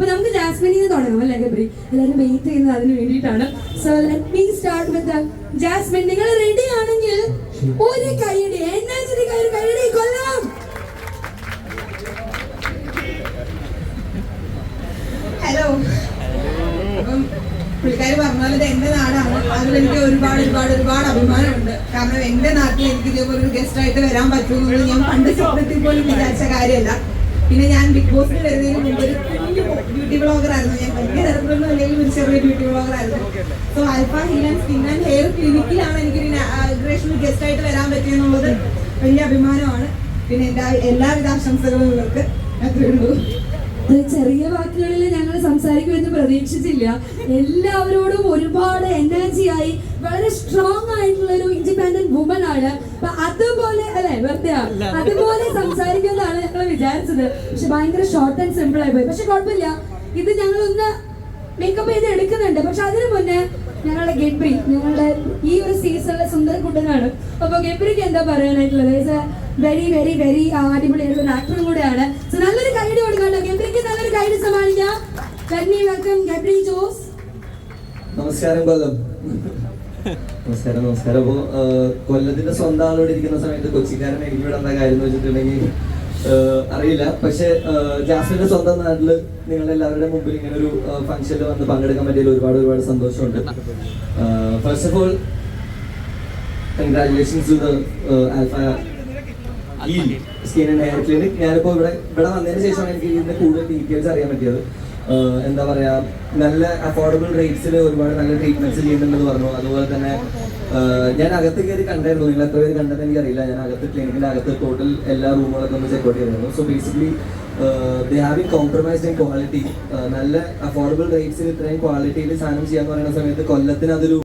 അപ്പൊ നമുക്ക് ജാസ്മിനിൽ നിന്ന് തുടങ്ങാം അല്ലേ ഗബ്രി? എല്ലാവരും വെയിറ്റ് ചെയ്യുന്നത് അതിന് വേണ്ടിയിട്ടാണ്. So let me start with Jasmine. നിങ്ങൾ റെഡി ആണെങ്കിൽ ഒരു കൈയടി കൈ കൈയുടെ കൊല്ലാം! ഹലോ അപ്പം പുള്ളിക്കാരി പറഞ്ഞാൽ ഇത് എന്റെ നാടാണ്. അതിൽ എനിക്ക് ഒരുപാട് ഒരുപാട് ഒരുപാട് അഭിമാനമുണ്ട്. കാരണം എന്റെ നാട്ടിൽ എനിക്ക് ഇതേപോലെ ഒരു ഗസ്റ്റ് ആയിട്ട് വരാൻ പറ്റുമെന്നുള്ളത് ഞാൻ പണ്ട് സ്വപ്നത്തിൽ പോലും വിചാരിച്ച കാര്യമല്ല. പിന്നെ ഞാൻ ബിഗ് ബോസിൽ വരുന്നതിന് മുമ്പ് ഒരു കുഞ്ഞു ബ്യൂട്ടി ബ്ലോഗർ ആയിരുന്നു. ഞാൻ വലിയ തരത്തിലുള്ള അല്ലെങ്കിൽ ഒരു ചെറിയ ബ്യൂട്ടി ബ്ലോഗർ ആയിരുന്നു. So alpha heal and skin and hair ക്ലിനിക്കിലാണ് എനിക്ക് ഇനാഗ്രേഷനിൽ ഗസ്റ്റ് ആയിട്ട് വരാൻ പറ്റിയെന്നുള്ളത് വലിയ അഭിമാനമാണ്. പിന്നെ എന്റെ എല്ലാവിധ ആശംസകളും നിങ്ങൾക്ക് അത്രേ ഉള്ളൂ. ഇത് ചെറിയ വാക്കുകളിൽ ഞങ്ങൾ സംസാരിക്കുമെന്ന് പ്രതീക്ഷിച്ചില്ല. എല്ലാവരോടും ഒരുപാട് എനർജി ആയി വളരെ സ്ട്രോങ് ആയിട്ടുള്ള ഒരു ഇൻഡിപെൻഡന്റ് വുമൻ ആണ് അതുപോലെ അല്ലെ വെറുതെ അതുപോലെ സംസാരിക്കുന്നതാണ് ഞങ്ങൾ വിചാരിച്ചത്. പക്ഷെ ഭയങ്കര ഷോർട്ട് ആൻഡ് സിമ്പിൾ ആയി പോയി. പക്ഷെ കുഴപ്പമില്ല. ഇത് ഞങ്ങൾ ഒന്ന് മേക്കപ്പ് ചെയ്ത് എടുക്കുന്നുണ്ട്. പക്ഷെ അതിനു മുന്നേ ഞങ്ങളുടെ ഗബ്രി ഞങ്ങളുടെ ഈ ഒരു സീസണിലെ സുന്ദര കുട്ടനാണ് അപ്പൊ ഗബ്രിക്ക് എന്താ പറയാനായിട്ടുള്ളത്? വെരി വെരി വെരി അടിപൊളിയായിട്ടുള്ള ഒരു ആക്ടറും കൂടെയാണ്. നമസ്കാരം കൊല്ലം. നമസ്കാരം നമസ്കാരം. അപ്പോ കൊല്ലത്തിന്റെ സ്വന്തം ആളോട് ഇരിക്കുന്ന സമയത്ത് കൊച്ചിക്കാരൻ എനിക്ക് ഇവിടെ എന്താ കാര്യം വെച്ചിട്ടുണ്ടെങ്കിൽ അറിയില്ല. പക്ഷെ ജാസ്മിന്റെ സ്വന്തം നാട്ടിൽ നിങ്ങൾ എല്ലാവരുടെ മുമ്പിൽ ഇങ്ങനെ ഒരു ഫംഗ്ഷനിൽ വന്ന് പങ്കെടുക്കാൻ പറ്റിയതിൽ ഒരുപാട് ഒരുപാട് സന്തോഷമുണ്ട്. First of all congratulations to alpha skin and hair clinic ഞാനിപ്പോ ഇവിടെ ഇവിടെ വന്നതിന് ശേഷമാണ് എനിക്ക് ഇതിന്റെ കൂടുതൽ ഡീറ്റെയിൽസ് അറിയാൻ പറ്റിയത്. എന്താ പറയാ നല്ല അഫോർഡബിൾ റേറ്റ്സിൽ ഒരുപാട് നല്ല ട്രീറ്റ്മെന്റ്സ് ചെയ്യുന്നുണ്ടെന്ന് പറഞ്ഞു. അതുപോലെ തന്നെ ഞാൻ അകത്ത് കയറി കണ്ടായിരുന്നു. നിങ്ങൾ എത്ര പേര് കണ്ടെന്ന് എനിക്കറിയില്ല. ഞാൻ അകത്ത് ക്ലിനിക്കിന്റെ അകത്ത് ടോട്ടൽ എല്ലാ റൂമുകളൊക്കെ ഒന്ന് ചെക്ക് ഔട്ട് ചെയ്തിരുന്നു. So basically they having compromised in quality നല്ല അഫോർഡബിൾ റേറ്റ്സിൽ ഇത്രയും ക്വാളിറ്റിയിൽ സാധനം ചെയ്യാന്ന് പറയുന്ന സമയത്ത് കൊല്ലത്തിന് അതൊരു